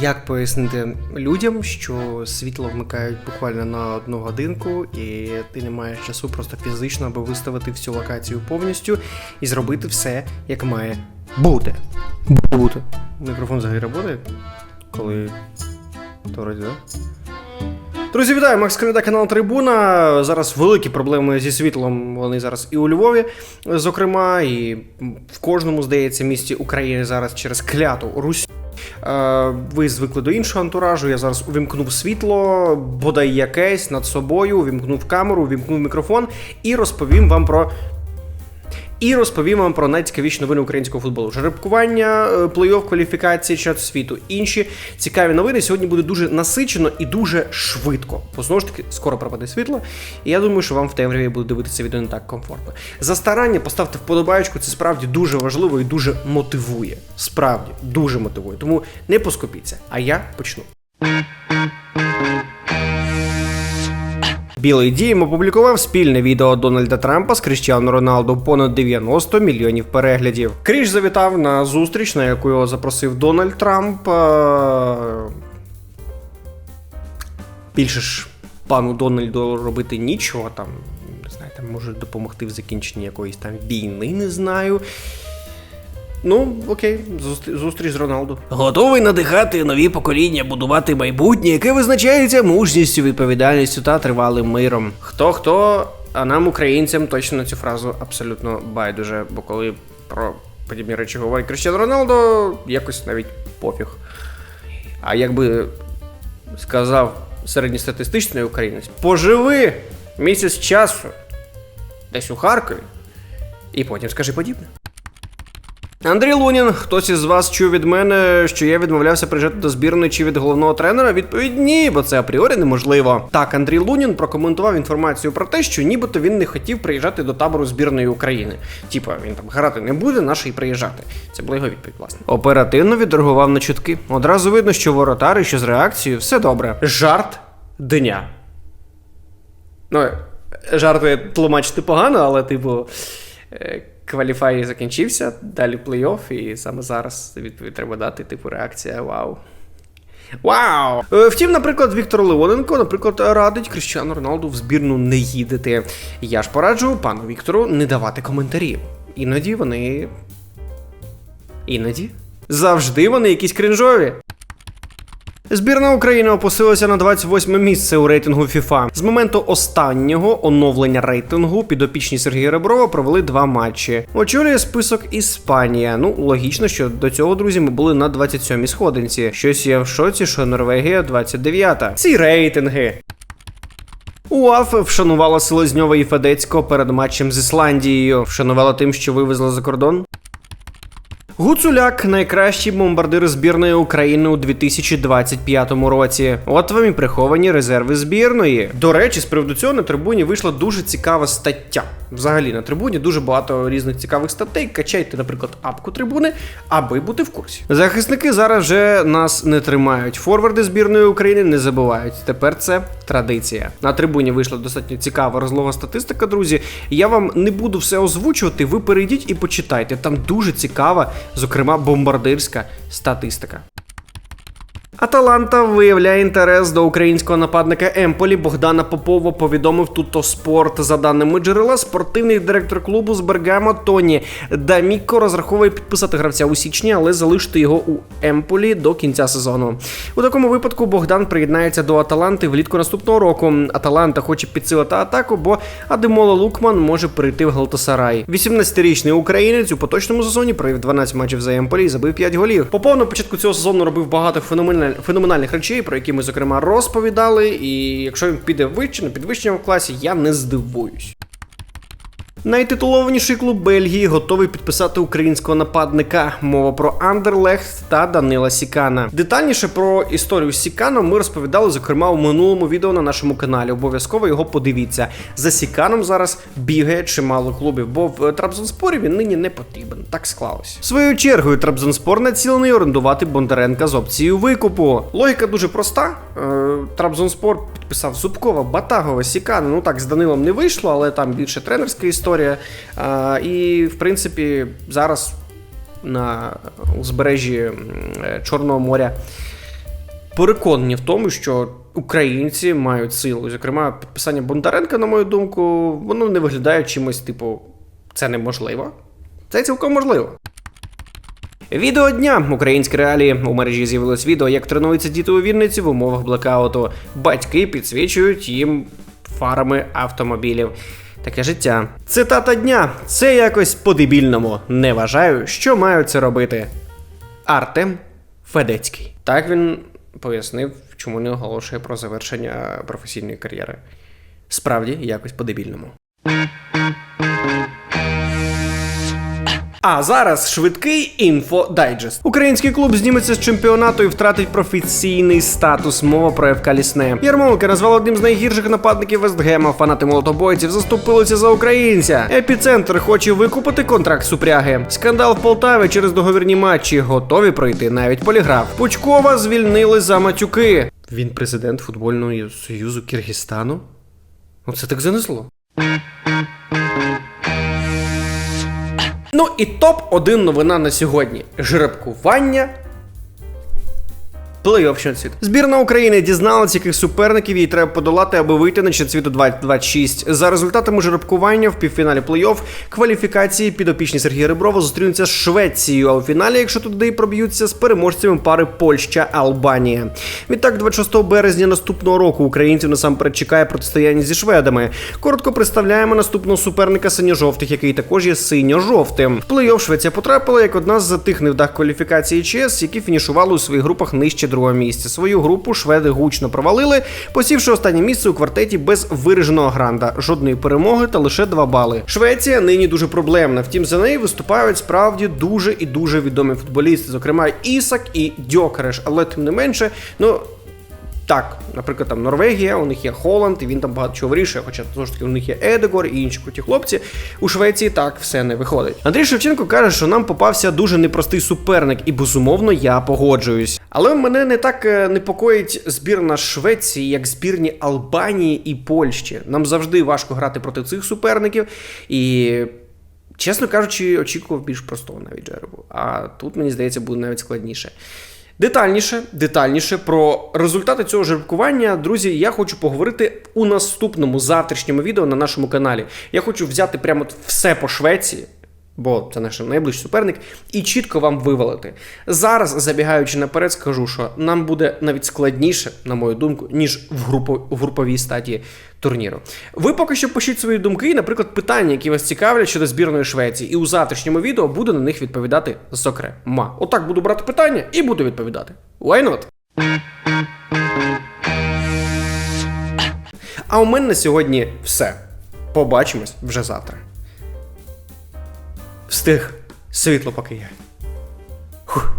Як пояснити людям, що світло вмикають буквально на одну годинку, і ти не маєш часу просто фізично, аби виставити всю локацію повністю і зробити все, як має бути. Бути. Мікрофон взагалі працює? Коли. То вроді, да? Друзі, вітаю! Макс Крида, канал Трибуна. Зараз великі проблеми зі світлом. Вони зараз і у Львові, зокрема, і в кожному, здається, місті України зараз через кляту Русь. Е, Ви звикли до іншого антуражу. Я зараз увімкнув світло, бодай якесь над собою, увімкнув камеру, увімкнув мікрофон і розповім вам про. І розповім вам про найцікавіші новини українського футболу. Жеребкування, е, плей-офф кваліфікації чат світу. Інші цікаві новини. Сьогодні буде дуже насичено і дуже швидко. Бо знову ж таки, скоро пропаде світло. І я думаю, що вам в темряві буде дивитися відео не так комфортно. За старання поставте вподобаєчку, це справді дуже важливо і дуже мотивує. Справді, дуже мотивує. Тому не поскупіться. А я почну. Білий Дім опублікував спільне відео Дональда Трампа з Кріштіану Роналду понад 90 мільйонів переглядів. Кріш завітав на зустріч, на яку його запросив Дональд Трамп. Е, Більше ж пану Дональду робити нічого там. Не знаю, там може допомогти в закінченні якоїсь там війни, не знаю. Ну, окей, зустріч з Роналду. Готовий надихати нові покоління, будувати майбутнє, яке визначається мужністю, відповідальністю та тривалим миром. Хто хто, а нам, українцям, точно на цю фразу абсолютно байдуже, бо коли про подібні речі говорить Кріштіану Роналдо, якось навіть пофіг. А якби сказав середньостатистичний українець, поживи місяць часу десь у Харкові, і потім скажи подібне. Андрій Лунін, хтось із вас чув від мене, що я відмовлявся приїжджати до збірної чи від головного тренера? Відповідь ні, бо це апріорі неможливо. Так, Андрій Лунін прокоментував інформацію про те, що нібито він не хотів приїжджати до табору збірної України. Типа він там грати не буде, наше й приїжджати. Це була його відповідь, власне. Оперативно відреагував на чутки. Одразу видно, що воротар і що з реакцією все добре. Жарт дня. Ну, жарти тлумачити погано, але, типу, е, кваліфай закінчився, далі плей-офф, і саме зараз відповідь треба дати, типу, реакція вау. Вау! Е, Втім, наприклад, Віктор Леоненко, наприклад, радить Кріщану Роналду в збірну не їдете. Я ж пораджу пану Віктору не давати коментарів. Іноді вони. Іноді. Завжди вони якісь крінжові. Збірна України опустилася на 28 місце у рейтингу FIFA. З моменту останнього оновлення рейтингу підопічні Сергія Реброва провели два матчі. Очолює список Іспанія. Ну, логічно, що до цього, друзі, ми були на 27-й сходинці. Щось я в шоці, що Норвегія 29-та. Ці рейтинги. УАФ вшанувала Селезньова і Федецького перед матчем з Ісландією. Вшанувала тим, що вивезла за кордон. Гуцуляк найкращий бомбардир збірної України у 2025 році. От вам і приховані резерви збірної. До речі, з приводу цього на трибуні вийшла дуже цікава стаття. Взагалі на трибуні дуже багато різних цікавих статей. Качайте, наприклад, апку трибуни, аби бути в курсі. Захисники зараз вже нас не тримають. Форварди збірної України не забувають. Тепер це традиція. На трибуні вийшла достатньо цікава розлога статистика, друзі. Я вам не буду все озвучувати. Ви перейдіть і почитайте. Там дуже цікава, зокрема, бомбардирська статистика. Аталанта виявляє інтерес до українського нападника Емполі Богдана Попова. Повідомив Туто Спорт. За даними джерела, спортивний директор клубу з Бергамо Тоні Даміко розраховує підписати гравця у січні, але залишити його у Емполі до кінця сезону. У такому випадку Богдан приєднається до Аталанти влітку наступного року. Аталанта хоче підсилити атаку, бо Адемоло Лукман може перейти в Галтасарай. 18-річний українець у поточному сезоні провів 12 матчів за Емполі і забив 5 голів. Попов на початку цього сезону робив багато феноменаль... феноменальних речей, про які ми зокрема розповідали. І якщо він піде вище на підвищення в класі, я не здивуюсь. Найтитулованіший клуб Бельгії готовий підписати українського нападника. Мова про Андерлехт та Данила Сікана. Детальніше про історію з Сіканом ми розповідали, зокрема, у минулому відео на нашому каналі. Обов'язково його подивіться. За Сіканом зараз бігає чимало клубів, бо в Трабзонспорі він нині не потрібен. Так склалось. Своєю чергою Трабзонспор націлений орендувати Бондаренка з опцією викупу. Логіка дуже проста. Е, Трабзонспор підписав Зубкова, Батагова, Сікана. Ну так, з Данилом не вийшло, але там більше тренерська історія. А, і, в принципі, зараз на узбережжі Чорного моря переконані в тому, що українці мають силу. Зокрема, підписання Бондаренка, на мою думку, воно не виглядає чимось, типу, це неможливо. Це цілком можливо. Відео дня українські реалії у мережі з'явилось відео, як тренуються діти у Вінниці в умовах блекауту. Батьки підсвічують їм фарами автомобілів. Таке життя. Цитата дня: це якось по-дебільному. Не вважаю, що маю це робити. Артем Федецький. Так він пояснив, чому не оголошує про завершення професійної кар'єри. Справді, якось по-дебільному. А зараз швидкий інфодайджест. Український клуб зніметься з чемпіонату і втратить професійний статус. Мова про ФК Лісне. Ярмолка назвав одним з найгірших нападників Вестгема. Фанати молотобойців заступилися за українця. Епіцентр хоче викупити контракт супряги. Скандал в Полтаві через договірні матчі. Готові пройти навіть поліграф. Пучкова звільнили за матюки. Він президент футбольного союзу Киргизстану. Оце так занесло. Ну і топ-1 новина на сьогодні: жеребкування. Плей-офф чемпіонат Збірна України дізналась, яких суперників їй треба подолати, аби вийти на чемпіонат світу 2026. За результатами жеребкування в півфіналі плей-офф кваліфікації підопічні Сергія Реброва зустрінуться з Швецією, а у фіналі, якщо туди проб'ються, з переможцями пари Польща-Албанія. Відтак, 26 березня наступного року українців насамперед чекає протистояння зі шведами. Коротко представляємо наступного суперника синьо-жовтих, який також є синьо-жовтим. В плей-офф Швеція потрапила як одна з тих невдах кваліфікації ЧС, які фінішували у своїх групах нижче другого місця. Свою групу шведи гучно провалили, посівши останнє місце у квартеті без вираженого гранда, жодної перемоги та лише два бали. Швеція нині дуже проблемна. Втім, за неї виступають справді дуже і дуже відомі футболісти, зокрема Ісак і Дьокереш. Але тим не менше, ну. Так, наприклад, там Норвегія, у них є Холланд, і він там багато чого вирішує, хоча знову ж таки у них є Едегор і інші круті хлопці. У Швеції так все не виходить. Андрій Шевченко каже, що нам попався дуже непростий суперник, і безумовно я погоджуюсь. Але мене не так е, непокоїть збірна Швеції, як збірні Албанії і Польщі. Нам завжди важко грати проти цих суперників, і чесно кажучи, очікував більш простого навіть джеребу. А тут мені здається буде навіть складніше. Детальніше, детальніше про результати цього жеребкування, друзі, я хочу поговорити у наступному завтрашньому відео на нашому каналі. Я хочу взяти прямо все по Швеції. Бо це наш найближчий суперник, і чітко вам вивалити. Зараз, забігаючи наперед, скажу, що нам буде навіть складніше, на мою думку, ніж в, групо, в груповій стадії турніру. Ви поки що пишіть свої думки, і, наприклад, питання, які вас цікавлять щодо збірної Швеції. І у завтрашньому відео буду на них відповідати зокрема. Отак буду брати питання і буду відповідати. Why not? А у мене на сьогодні все. Побачимось вже завтра. Встиг. Світло поки є. Фух.